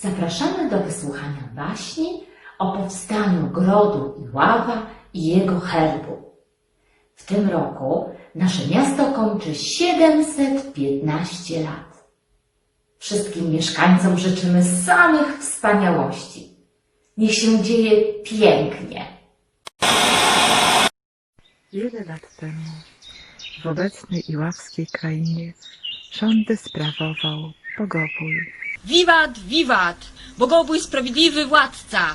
Zapraszamy do wysłuchania baśni o powstaniu grodu Iława i jego herbu. W tym roku nasze miasto kończy 715 lat. Wszystkim mieszkańcom życzymy samych wspaniałości. Niech się dzieje pięknie. Wiele lat temu w obecnej iławskiej krainie rządy sprawował Bogobój. Wiwat, wiwat! Bogobój sprawiedliwy władca!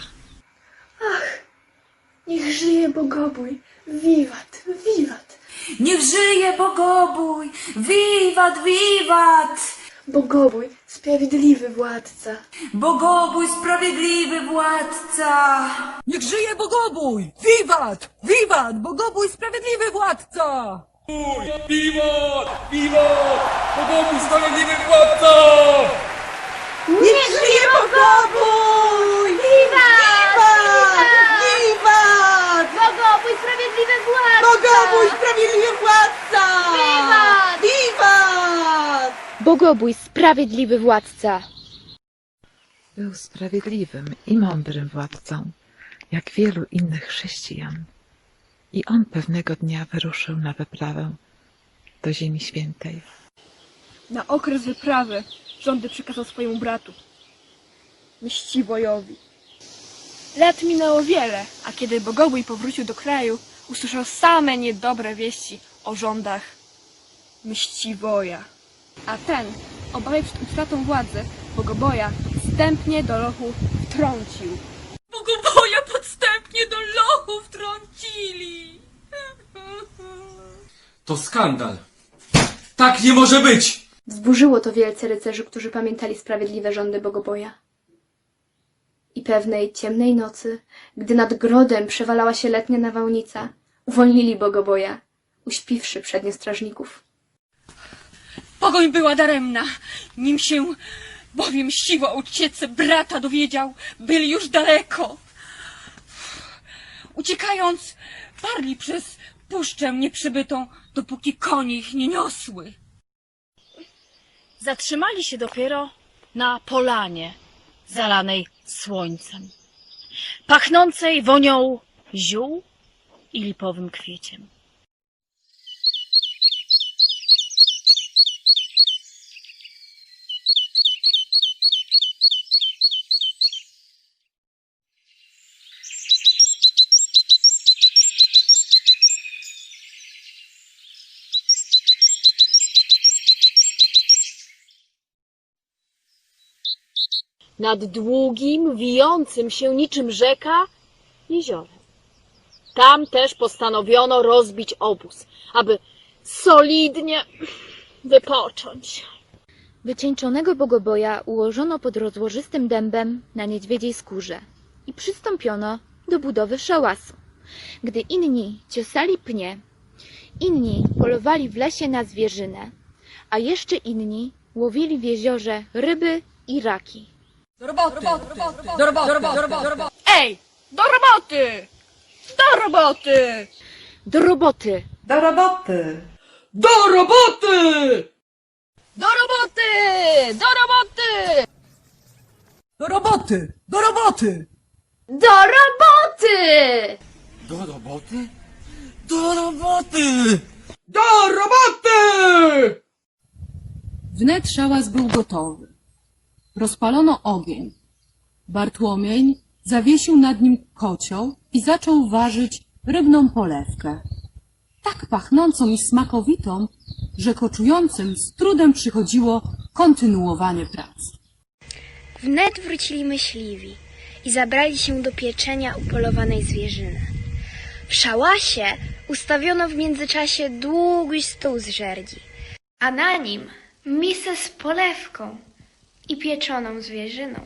Niech żyje Bogobój! Wiwat, wiwat! Niech żyje Bogobój! Wiwat, wiwat! Bogobój, sprawiedliwy władca! Bogobój sprawiedliwy władca! Niech żyje Bogobój! Wiwat! Wiwat! Bogobój sprawiedliwy władca! Wiwat! Wiwat! Bogobój sprawiedliwy władca! Niech żyje Bogobój! Wiwat! Wiwat! Bogobój, sprawiedliwy władca! Bogobój sprawiedliwy władca! Wiwat! Wiwat! Bogobój, sprawiedliwy władca! Był sprawiedliwym i mądrym władcą, jak wielu innych chrześcijan. I on pewnego dnia wyruszył na wyprawę do Ziemi Świętej. Na okres wyprawy rządy przekazał swojemu bratu, Mściwojowi. Lat minęło wiele, a kiedy Bogobój powrócił do kraju, usłyszał same niedobre wieści o rządach Mściwoja. A ten, obawiał przed utratą władzy, Bogoboja wstępnie do lochu wtrącił. Bogoboja podstępnie do lochu wtrącili! To skandal! Tak nie może być! Wzburzyło to wielce rycerzy, którzy pamiętali sprawiedliwe rządy Bogoboja. I pewnej ciemnej nocy, gdy nad grodem przewalała się letnia nawałnica, uwolnili Bogoboja, uśpiwszy przednie strażników. Pogoń była daremna, nim się bowiem o uciece brata dowiedział, byli już daleko. Uciekając, parli przez puszczę nieprzybytą, dopóki konie ich nie niosły. Zatrzymali się dopiero na polanie zalanej słońcem, pachnącej wonią ziół i lipowym kwieciem. Nad długim, wijącym się niczym rzeka jeziorem. Tam też postanowiono rozbić obóz, aby solidnie wypocząć. Wycieńczonego Bogoboja ułożono pod rozłożystym dębem na niedźwiedziej skórze i przystąpiono do budowy szałasu. Gdy inni ciosali pnie, inni polowali w lesie na zwierzynę, a jeszcze inni łowili w jeziorze ryby i raki. Do roboty! Do roboty! Do roboty! Do roboty! Ej, do roboty! Do roboty! Do roboty! Do roboty! Do roboty! Do roboty! Do roboty! Do roboty! Do roboty! Do roboty! Do roboty? Do roboty! Do roboty! Wnet szałas był gotowy. Rozpalono ogień. Bartłomiej zawiesił nad nim kocioł i zaczął warzyć rybną polewkę. Tak pachnącą i smakowitą, że koczującym z trudem przychodziło kontynuowanie pracy. Wnet wrócili myśliwi i zabrali się do pieczenia upolowanej zwierzyny. W szałasie ustawiono w międzyczasie długi stół z żerdzi, a na nim misę z polewką i pieczoną zwierzyną.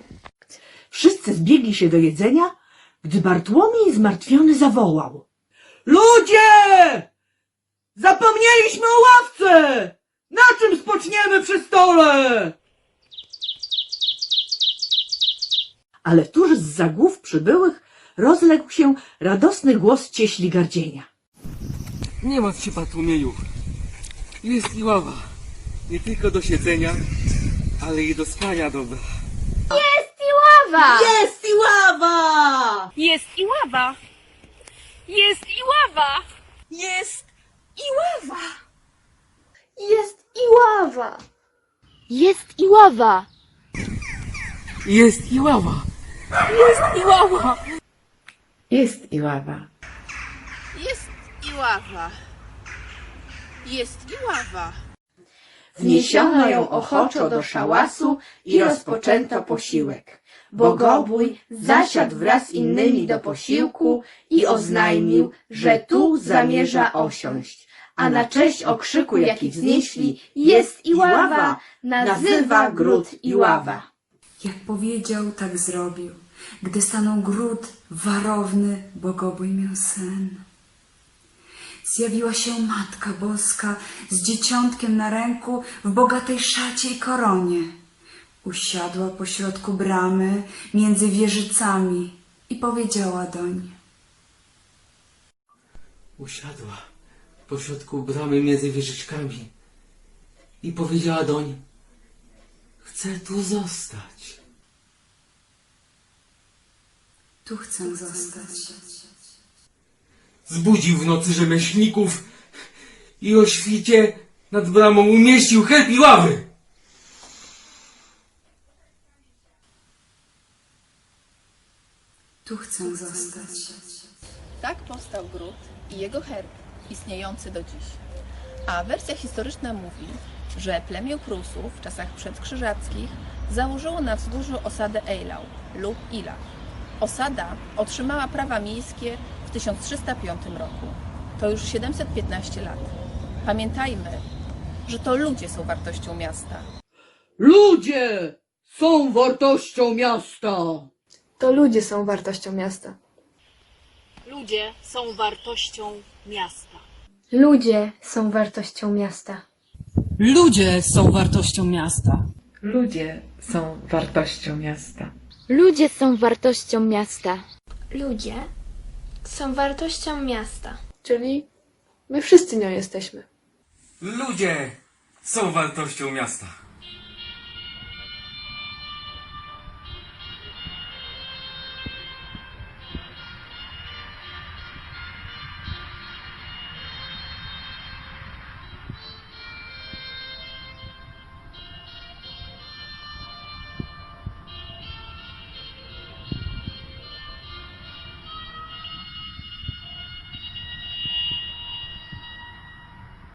Wszyscy zbiegli się do jedzenia, gdy Bartłomiej zmartwiony zawołał. Ludzie! Zapomnieliśmy o ławce! Na czym spoczniemy przy stole? Ale tuż z głów przybyłych rozległ się radosny głos cieśli gardzienia. Nie martw się, Bartłomieju. Jest i ława. Nie tylko do siedzenia, ale i do spania dobra. Jest i ława! Jest i ława! Jest i ława! Jest i ława! Jest i ława! Jest i ława! Jest i ława! Jest i ława. I ława! Jest i ława. Jest i ława! Jest i ława! Wniesiono ją ochoczo do szałasu i rozpoczęto posiłek. Bogobój zasiadł wraz z innymi do posiłku i oznajmił, że tu zamierza osiąść. A na cześć okrzyku, jaki wznieśli, jest i ława, nazywa gród i ława. Jak powiedział, tak zrobił. Gdy stanął gród warowny, bogobój miał sen. Zjawiła się Matka Boska z dzieciątkiem na ręku w bogatej szacie i koronie. Usiadła pośrodku bramy między wieżycami i powiedziała doń. Usiadła pośrodku bramy między wieżyczkami i powiedziała doń, chcę tu zostać. Tu chcę zostać. Zbudził w nocy rzemieślników i o świcie nad bramą umieścił chleb i ławy. Tu chcę zostać. Tak powstał gród i jego herb, istniejący do dziś. A wersja historyczna mówi, że plemię Prusów w czasach przedkrzyżackich założyło na wzgórzu osadę Ejlau lub Ila. Osada otrzymała prawa miejskie w 1305 roku. To już 715 lat. Pamiętajmy, że to ludzie są wartością miasta. Ludzie są wartością miasta. To ludzie są wartością miasta. Ludzie są wartością miasta. Ludzie są wartością miasta. Ludzie są wartością miasta. Ludzie są wartością miasta. Ludzie są wartością miasta. Ludzie są wartością miasta. Czyli my wszyscy nią jesteśmy. Ludzie są wartością miasta.